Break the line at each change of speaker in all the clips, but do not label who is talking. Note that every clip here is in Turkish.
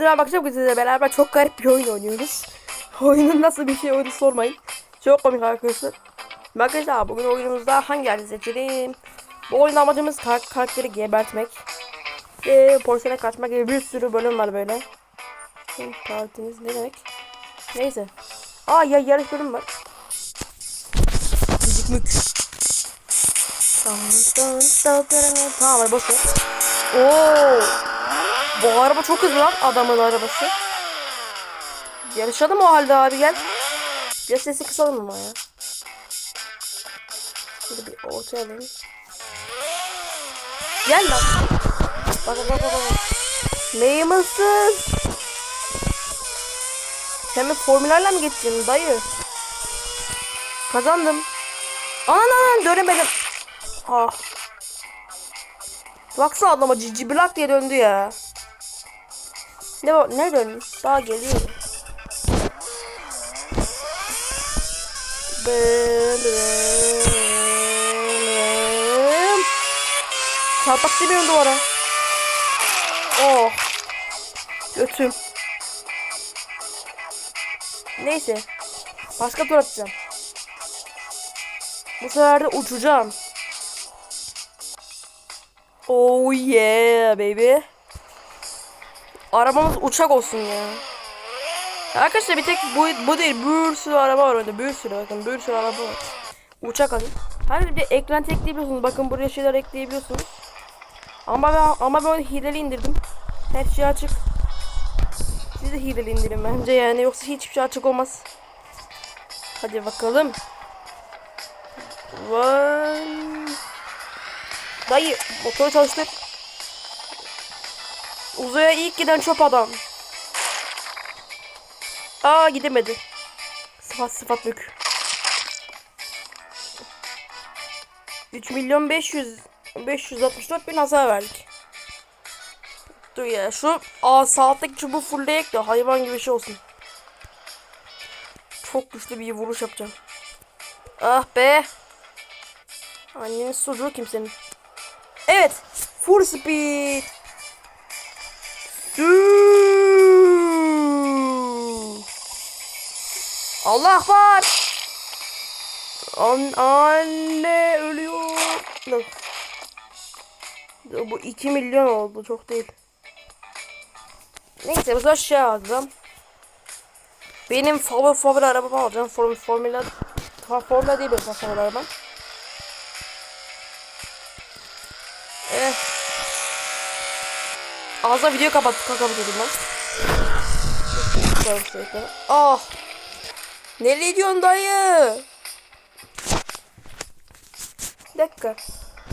Merhaba bakacağım sizle beraber çok garip bir oyun oynuyoruz. Oyunun nasıl bir şey olduğunu sormayın. Çok komik arkadaşlar. Arkadaşlar bugün oyunumuzda hangi yerde seçelim? Bu oyun amacımız kar karakteri gebertmek. Ve polisine kaçmak gibi bir sürü bölüm var böyle. Partimiz ne demek? Neyse. Aa ya yarış bölüm var. Müzik mük. Tamam hadi boş ver. Oo. Bu araba çok hızlı lan adamın arabası. Yarışalım o halde abi gel. Biraz sesi kısalım ama ya. Şöyle bir ortaya alayım. Gel lan. Bak bak bak bak. Neyimsiz? Sen bir formüllerle mi geçeceksin dayı? Kazandım. Anan anan dönemedim. Ah. Baksana adama cici blak diye döndü ya. Ne ne dönmüş? Daha geliyor. Bölüm. Çarpmak istemiyorum duvara. Oh. Götüm. Neyse. Başka tur atacağım. Bu sefer de uçacağım. Oh yeah baby. Arabamız uçak olsun ya. Arkadaşlar bir tek bu, bu değil bir sürü araba var orada bir sürü bakın bir sürü araba var. Uçak alayım. Her bir ekran ekleyebiliyorsunuz. Bakın buraya şeyler ekleyebiliyorsunuz. Ama ben ama ben hileli indirdim. Her şey açık. Siz de hileli indirin bence yani yoksa hiçbir şey açık olmaz. Hadi bakalım. One. Dayı motoru çalıştır. Uzaya ilk giden çöp adam. Aa gidemedi. Sıfat sıfat bük. 3 milyon 500 564 bin hasar verdik. Dur ya şu aa saatteki çubuğu fullleyek de hayvan gibi şey olsun. Çok güçlü bir vuruş yapacağım. Ah be. Annenin sucuğu kimsenin. Evet. Full speed. Allah var. An anne ölüyor. Bu 2 milyon oldu çok değil. Neyse bu sefer şey alacağım. Benim favori favori arabamı alacağım. Form formula ha, formula değil benim favori arabam. Eh. Ağzına video kapat kapatıyordum ben. Şöyle. Nereye gidiyorsun dayı? Bir dakika.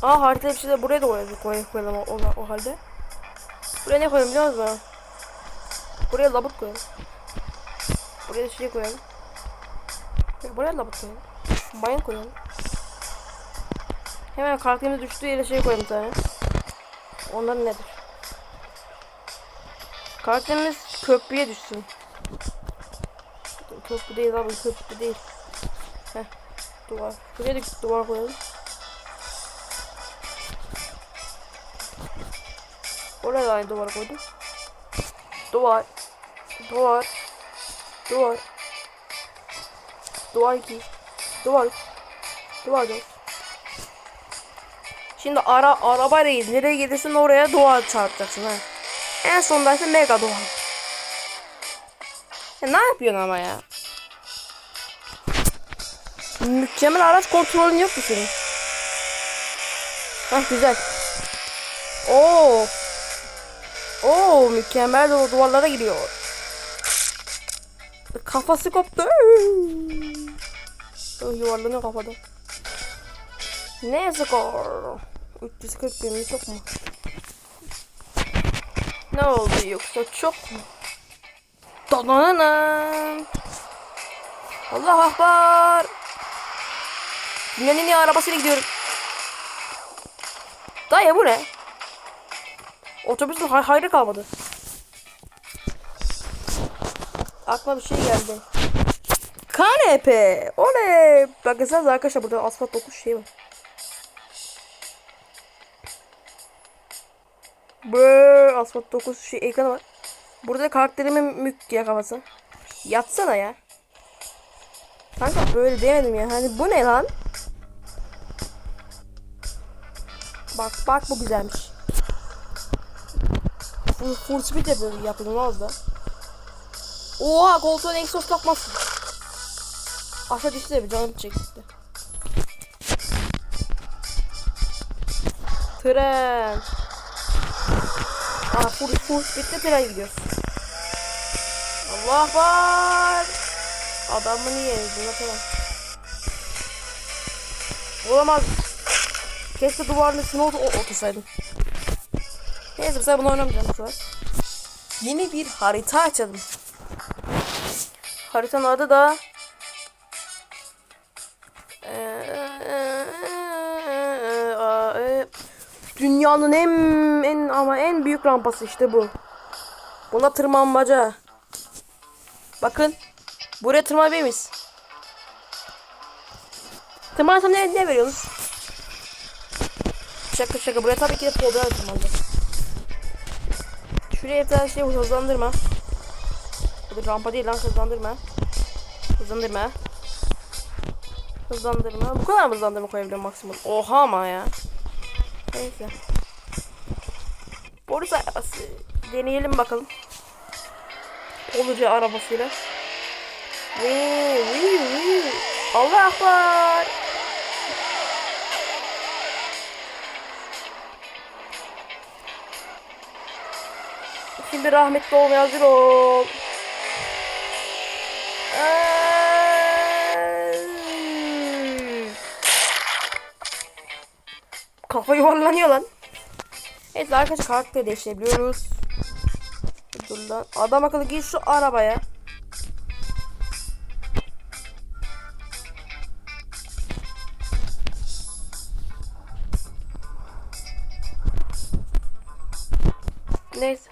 Aa bir şey de buraya da koyalım, koyalım, koyalım o, o, halde. Buraya ne koyalım biliyor musun? Buraya labut koyalım. Buraya şey koyalım. Ya Buraya labut koyalım. Mayın koyalım. Hemen karakterimiz düştüğü yere şey koyalım tane. Onların nedir? Karakterimiz köprüye düşsün. Köprü değil abi köprü değil. Heh. Duvar. Şuraya da duvar koyalım. Oraya da aynı duvar koydum. Duvar. Duvar. Duvar. Duvar 2. Duvar. Duvar 4. Şimdi ara arabayla git. Nereye gelirsin oraya duvar çarpacaksın ha. En sonunda ise mega duvar. Ya ne yapıyorsun ama ya? Mükemmel araç kontrolün yok mu senin? Hah güzel. Oo. Oo mükemmel o duvarlara giriyor. Kafası koptu. Yuvarlanıyor kafada. Ne skor? 340 bin çok mu? Ne oldu yoksa çok mu? Dananana. Allah akbar. Dünyanın iyi arabasıyla gidiyorum. Dayı bu ne? Otobüsün hay hayrı kalmadı. Aklıma bir şey geldi. Kanepe. Oley. Bakınsanız arkadaşlar burada asfalt dokuş şey var. Brrr, asfalt 9 şey ekranı var. Burada karakterimin mük ya kafası. Yatsana ya. Kanka böyle demedim ya. Hani bu ne lan? Bak bak bu güzelmiş. Full, full speed yapıyordum yapıyordum az da. Oha koltuğun egzoz takmazsın. Aşağı düştü de bir canım çekti. Tren. Aa full full speed'de tren gidiyoruz. Allah var. Adamı niye ezdin. Olamaz. Keşke duvarın üstüne otur otursaydım. Neyse mesela bunu oynamayacağım şu an. Yeni bir harita açalım. Haritanın adı da Dünyanın en en ama en büyük rampası işte bu. Buna tırmanmaca. Bakın. Buraya tırmanabilir miyiz? Tırmanırsam ne, ne veriyorsunuz? Şaka şaka. Buraya tabii ki de podra tırmanacağız. Şuraya bir şey hızlandırma. Bu da rampa değil lan hızlandırma. Hızlandırma. Hızlandırma. Bu kadar mı hızlandırma koyabiliyorum maksimum? Oha ama ya. Neyse. Arabası. Deneyelim bakalım. Olucu arabasıyla. Vii, vii, vii. Allah akbar. Şimdi rahmetli olmaya hazır ol. Kafa yuvarlanıyor lan. Evet arkadaşlar karakter değiştirebiliyoruz. Dur lan. Adam akıllı gir şu arabaya. Neyse.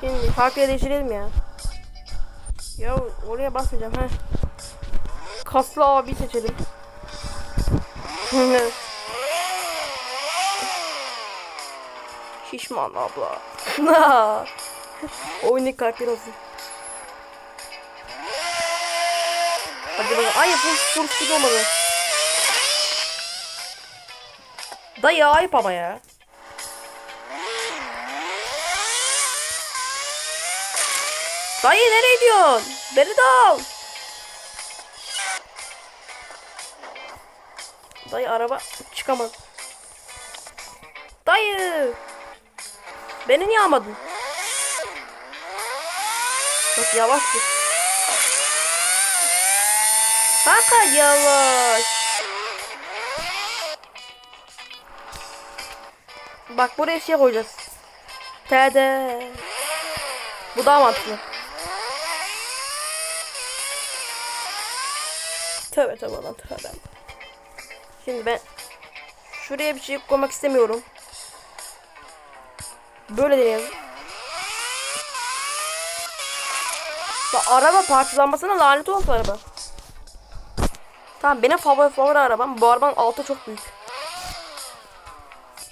Şimdi karakter değiştirelim ya. Ya oraya basmayacağım ha. Kaslı abi seçelim. Şişman abla. Oyun karakter olsun. Hadi bakalım. Ay full speed olmadı. Dayı ayıp ama ya. Dayı nereye gidiyorsun? Beni de al. Dayı araba çıkamaz. Dayı. Beni niye almadın? Çok yavaş git. Kanka yavaş. Bak buraya şey koyacağız. Tede. Bu daha mantıklı. Tövbe tövbe lan tövbe. Şimdi ben şuraya bir şey koymak istemiyorum. Böyle deneyelim. Ya araba parçalanmasına lanet olsun araba. Tamam benim favori favori arabam. Bu arabanın altı çok büyük.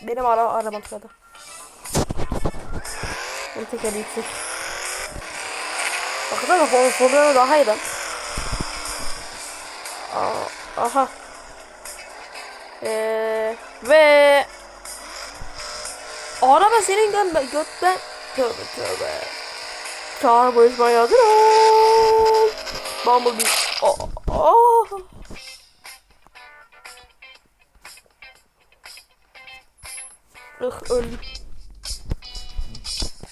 Benim ara arabam sırada. Bunun tekeri yüksek. Baksana favori favori daha iyi lan. Aha. Ee, ve araba senin gömme götten tövbe tövbe. Çağır barışmaya hazır ol. Bumblebee. Aa, aa. Ih öldüm.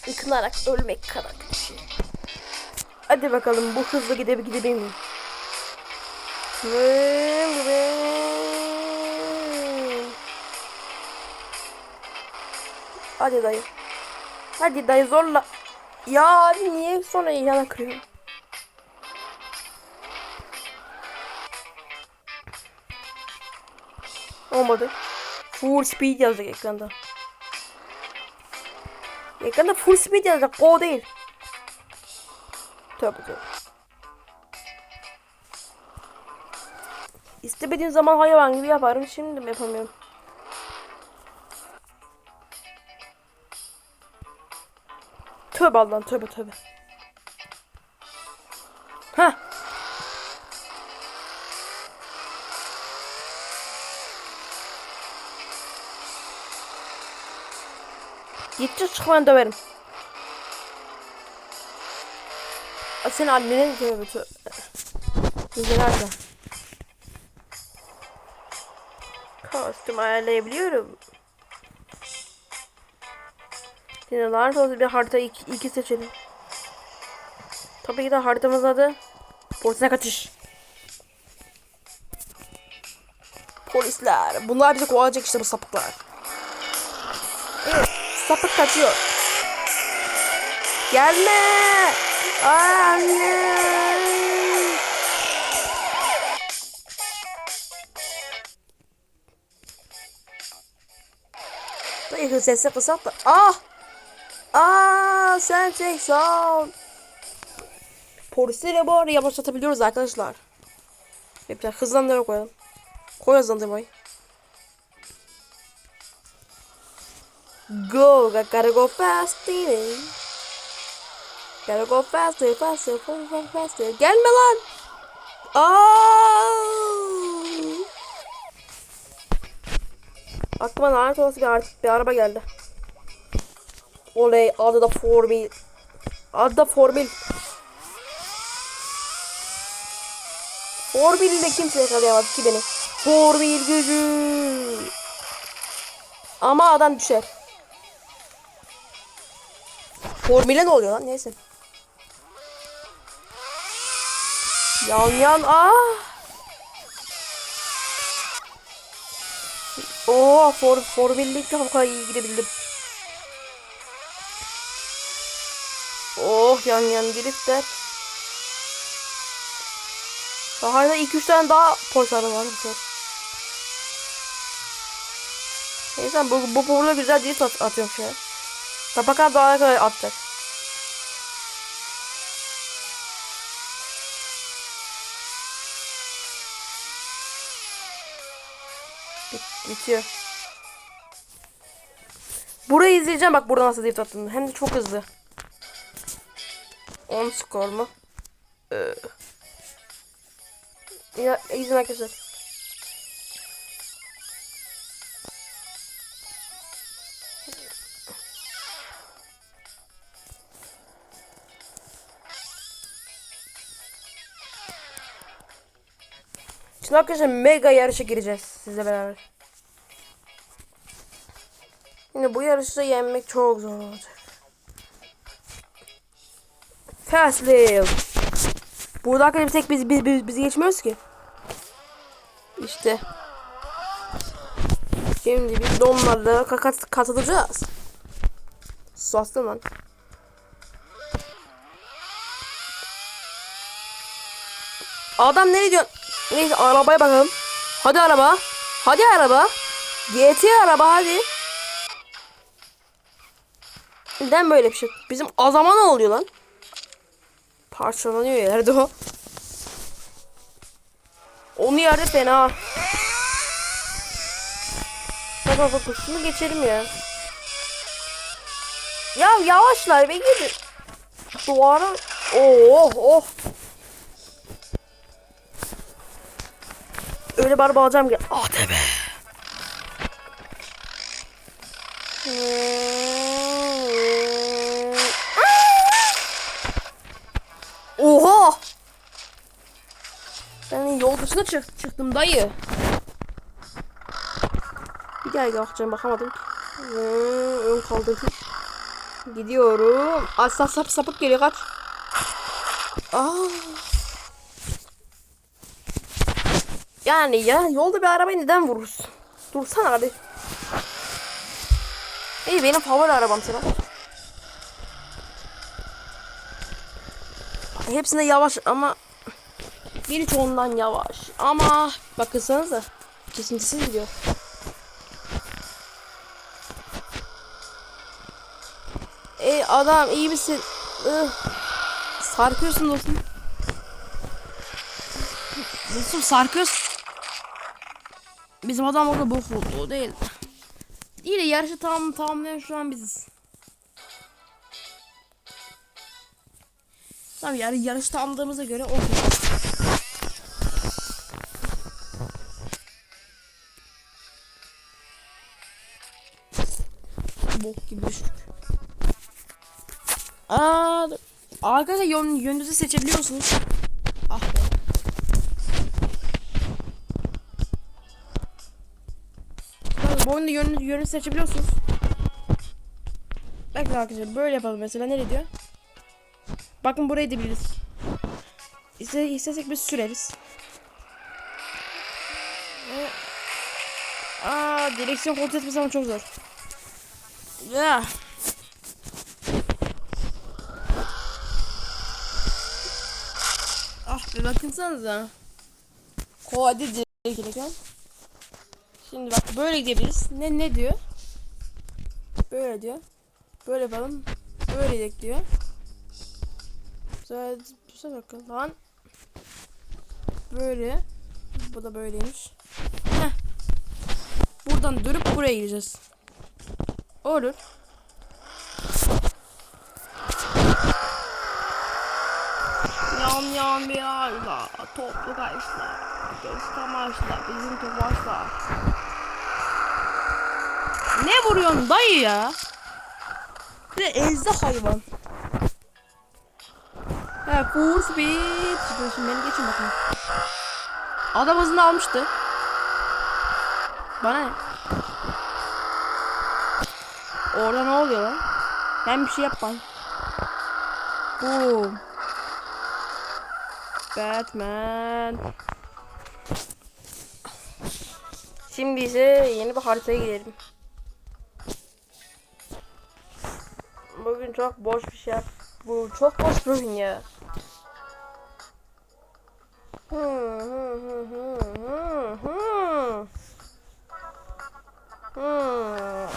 Yıkılarak ölmek kadar bir şey. Hadi bakalım bu gide gidebilir miyim? Vın vın. Hadi dayı. Hadi dayı zorla. Ya abi niye sonra yana kırıyorsun? Olmadı. Full speed yazacak ekranda. Ekranda full speed yazacak. Go değil. Tövbe tövbe. İstemediğim zaman hayvan gibi yaparım. Şimdi mi yapamıyorum? Tövbe Allah'ım tövbe tövbe. Ha. Gideceğiz çıkmanı döverim. Senin annenin tövbe tövbe. Güzel nerede? Kostüm ayarlayabiliyorum. Lanet olsun bir harita iki, iki seçelim. Tabii ki de haritamızın adı Polisine kaçış. Polisler. Bunlar bizi kovalayacak işte bu sapıklar. Evet. Sapık kaçıyor. Gelme. Anne. Dayı sesi kısalt da. Ah. Aa sen çek sağ ol. Polisleri bu arada yavaşlatabiliyoruz arkadaşlar. Bir de hızlandırma koyalım. Koy hızlandırmayı. Go, I gotta go fast, baby. Gotta go faster, faster, faster, faster. Gelme lan. Aa! Aklıma lanet olası bir, bir araba geldi. Oley adı da Formil. Adı da Formil. Formil ile kimse yakalayamaz ki beni. Formil gücü. Ama adam düşer. Formül'e ne oluyor lan? Neyse. Yan yan ah. Oo, for formüllikle bu kadar iyi gidebildim. Oh yan yan drifter. Daha da 2-3 tane daha araba var bu sefer. Neyse bu, bu burada güzel drift at atıyorum şu an. Tabaka daha kadar atacak. Bitiyor. Burayı izleyeceğim bak burada nasıl drift attığını. Hem de çok hızlı. 10 skor mu? Ee. Ya izin arkadaşlar. Şimdi arkadaşlar mega yarışa gireceğiz sizle beraber. Yine bu yarışta yenmek çok zor olacak. Fast Lane. Burada bir tek biz, biz, biz, biz geçmiyoruz ki. İşte. Şimdi biz de onlarla kat, katılacağız. Sastım lan. Adam nereye gidiyor? Neyse arabaya bakalım. Hadi araba. Hadi araba. GT araba hadi. Neden böyle bir şey? Bizim azama ne oluyor lan? Parçalanıyor yerde o. Onu yerde fena. Bak bak bak şunu geçelim ya. Ya yavaşlar be gidin. Duvara. Oh oh. Öyle bir araba alacağım ki. Ah de be. Dışına çık çıktım dayı. Bir daha bakacağım bakamadım. Ee, ön kaldırdım. Gidiyorum. Asla sap sapık geliyor kaç. Aa. Yani ya yolda bir arabayı neden vurursun? Dursana abi. İyi benim favori arabam Selam. Hepsinde yavaş ama birçoğundan yavaş. Ama bakırsanıza kesintisiz gidiyor. Ey adam iyi misin? Ih. Sarkıyorsun dostum. Dostum sarkıyorsun. Bizim adam orada bok oldu o değil. İyi de yarışı tam tamamlayan şu an biziz.
Tamam yani yarışta andığımıza göre okey. Aa, arkadaşlar yön, yönünüzü seçebiliyorsunuz. Ah be. Bu oyunda yönünü, yönünü seçebiliyorsunuz. Bakın arkadaşlar böyle yapalım mesela nereye diyor? Bakın burayı da. İste, istesek biz süreriz. Ee, Aa, direksiyon kontrol etmesi ama çok zor. Ya. Ah Kolay değil direksiyon. Şimdi bak böyle gidebiliriz. Ne ne diyor? Böyle diyor. Böyle yapalım. Böyle gidelim diyor. Güzel sefer bakalım. Lan. Böyle. Bu da böyleymiş. Heh. Buradan dönüp buraya gireceğiz. Olur. Yan yan bir ağaçla, toplu kaçlar, göz kamaşla, bizim topaçlar. Ne vuruyorsun dayı ya? Bir ezdi hayvan. Ha full speed. Şimdi beni geçin bakayım. Adam hızını almıştı. Bana ne? Orada ne oluyor lan? Ben bir şey yapmam. Boom. Batman.
Şimdi ise yeni bir haritaya gidelim. Bugün çok boş bir şey. Bu çok boş bir oyun ya. Hı, hı, hı, hı, hı, hı. Hı.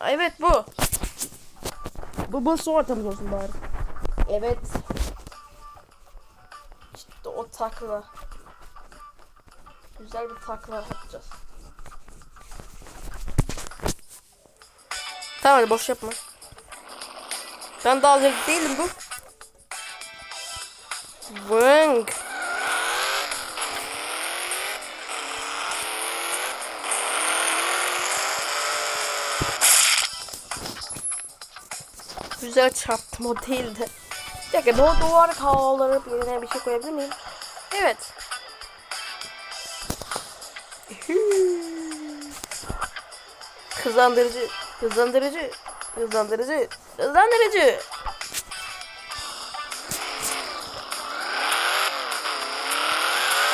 Evet bu.
Bu bu su ortamız olsun bari.
Evet. İşte o takla. Güzel bir takla yapacağız. Tamam hadi boş yapma. Ben daha zevk değilim bu. Vınk. Güzel çarptım o değildi. Bir dakika bu duvarı kaldırıp yerine bir şey koyabilir miyim? Evet. Hızlandırıcı, hızlandırıcı, hızlandırıcı, hızlandırıcı.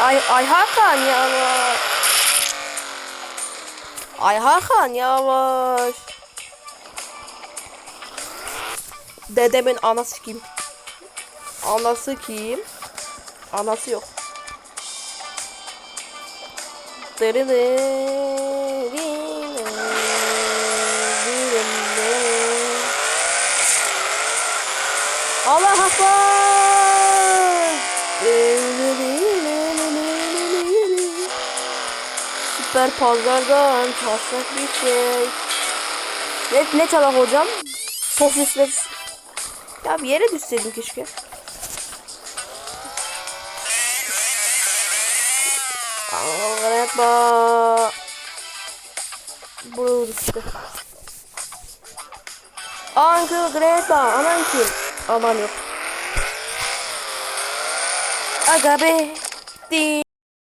Ay, ay Hakan yavaş. Ay Hakan yavaş. Dedemin anası kim? Anası kim? Anası yok. Allah Akbar! Süper pazardan taslak bir şey. Ne, ne çalak hocam? Sosisler. Ya bir yere düşseydim keşke. Grandpa. Burada işte. Uncle Grandpa. Anan kim? Aman yok. Aga. Din